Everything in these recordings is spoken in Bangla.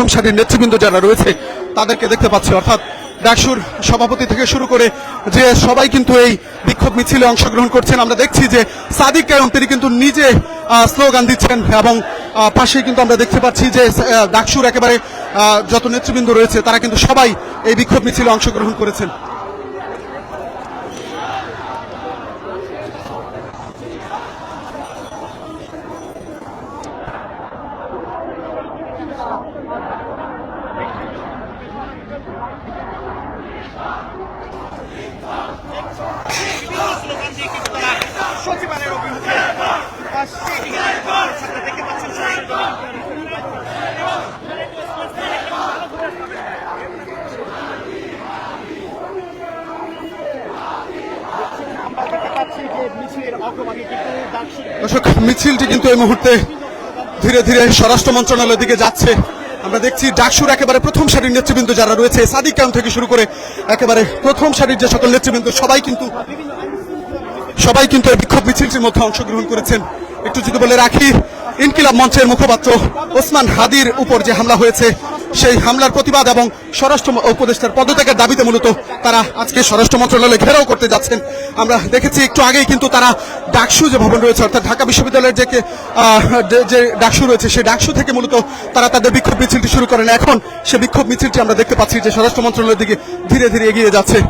প্রথম সারির নেতৃবৃন্দ যারা রয়েছে, তাদেরকে দেখতে পাচ্ছি। অর্থাৎ ডাকসুর সভাপতি থেকে শুরু করে যে সবাই কিন্তু এই বিক্ষোভ মিছিলে অংশগ্রহণ করছেন, আমরা দেখছি যে সাদিক কায়ন তিনি কিন্তু নিজে স্লোগান দিচ্ছেন এবং পাশেই কিন্তু আমরা দেখতে পাচ্ছি যে ডাকসুর একেবারে যত নেতৃবৃন্দ রয়েছে, তারা কিন্তু সবাই এই বিক্ষোভ মিছিলে অংশগ্রহণ করেছেন। দর্শক মিছিলটি কিন্তু এই মুহূর্তে ধীরে ধীরে স্বরাষ্ট্র মন্ত্রণালয়ের দিকে যাচ্ছে। আমরা দেখছি ডাকসুর একেবারে প্রথম সারির নেতৃবৃন্দ যারা রয়েছে। সাদিক কাম থেকে শুরু করে একেবারে প্রথম সারির যে সকল নেতৃবৃন্দ, সবাই কিন্তু সবাই কিন্তু বিক্ষোভ মিছিলটির মধ্যে অংশগ্রহণ করেছেন। একটু যদি বলে রাখি, ইনকিলাব মঞ্চের মুখপাত্র ওসমান হাদির উপর যে হামলা হয়েছে সেই হামলার প্রতিবাদ এবং স্বরাষ্ট্র উপদেষ্টার পদত্যাগের দাবিতে মূলত তারা আজকে স্বরাষ্ট্র মন্ত্রণালয়ে ঘেরাও করতে যাচ্ছেন। আমরা দেখেছি একটু আগেই কিন্তু তারা ডাকসু যে ভবন রয়েছে, অর্থাৎ ঢাকা বিশ্ববিদ্যালয়ের যে যে- ডাকসু রয়েছে, সেই ডাকসু থেকে মূলত তারা তাদের বিক্ষোভ মিছিলটি শুরু করেন। এখন সে বিক্ষোভ মিছিলটি আমরা দেখতে পাচ্ছি যে স্বরাষ্ট্র মন্ত্রণালয়ের দিকে ধীরে ধীরে এগিয়ে যাচ্ছে।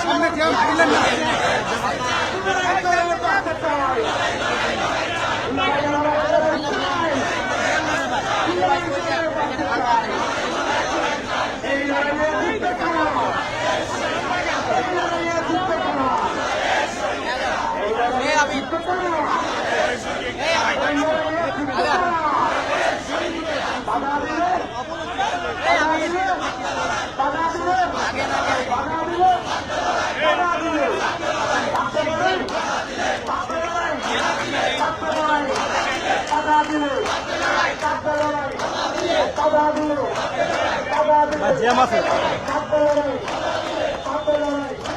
সামনে কেউ জ্যাম আছে